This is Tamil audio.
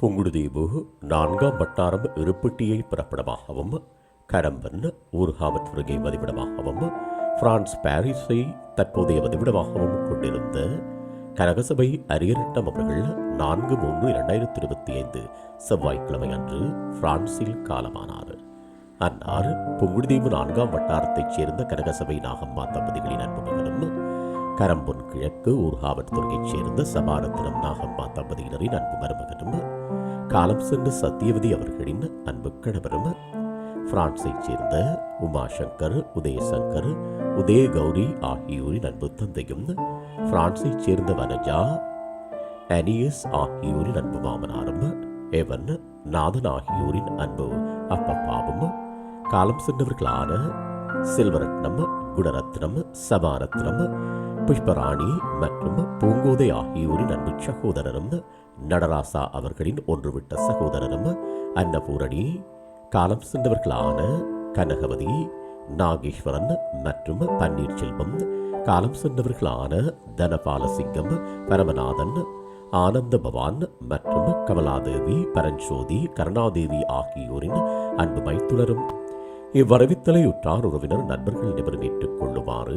புங்குடுதீவு நான்காம் வட்டாரம் இருப்பட்டியை பிறப்பிடமாகவும் கரம்பன் ஊர்காவற்றுகை வதிவிடமாகவும் பிரான்ஸ் பாரிஸை தற்போதைய வதிவிடமாகவும் கொண்டிருந்த கனகசபை அரியரட்டம் அவர்கள் நான்கு மூன்று இரண்டாயிரத்தி இருபத்தி ஐந்து செவ்வாய்க்கிழமை அன்று பிரான்சில் காலமானார். அன்னார் புங்குடுதீவு நான்காம் வட்டாரத்தைச் சேர்ந்த கனகசபை நாகம்மா தம்பதிகளின் அன்பு மகனும் கரம்பொன் கிழக்கு ஊர்காவற்துறையைச் சேர்ந்த சபாரத்தினம் நாகம்மா தம்பதியினரின் அன்பு மருமகனும் காலம் சென்று சத்தியவதி அவர்களின் அன்பு கணவரும் பிரான்ஸைச் சேர்ந்த உமாசங்கர் உதயசங்கர் உதய கௌரி ஆகியோரின் அன்பு தந்தையும் பிரான்ஸைச் சேர்ந்த வனஜா அனியஸ் ஆகியோரின் அன்பு மாமனாரும் எவன் நாதன் ஆகியோரின் அன்பு அப்பப்பாவும் காலம் சென்றவர்களான செல்வரத்னம் குணரத்னம் சபாரத்னம் புஷ்பராணி மற்றும் பூங்கோதை ஆகியோரின் அன்பு சகோதரரும் நடராசா அவர்களின் ஒன்றுவிட்ட சகோதரரும் அன்னபூரணி காலம் சென்றவர்களான கனகவதி நாகேஸ்வரன் மற்றும் பன்னீர்செல்வம் காலம் சென்றவர்களான தனபாலசிங்கம் பரமநாதன் ஆனந்த பவான் மற்றும் கமலாதேவி பரஞ்சோதி கருணாதேவி ஆகியோரின் அன்பு மைத்துளரும் இவ்வரவித்தலையுற்றார் உறவினர் நண்பர்கள் நிபுணர்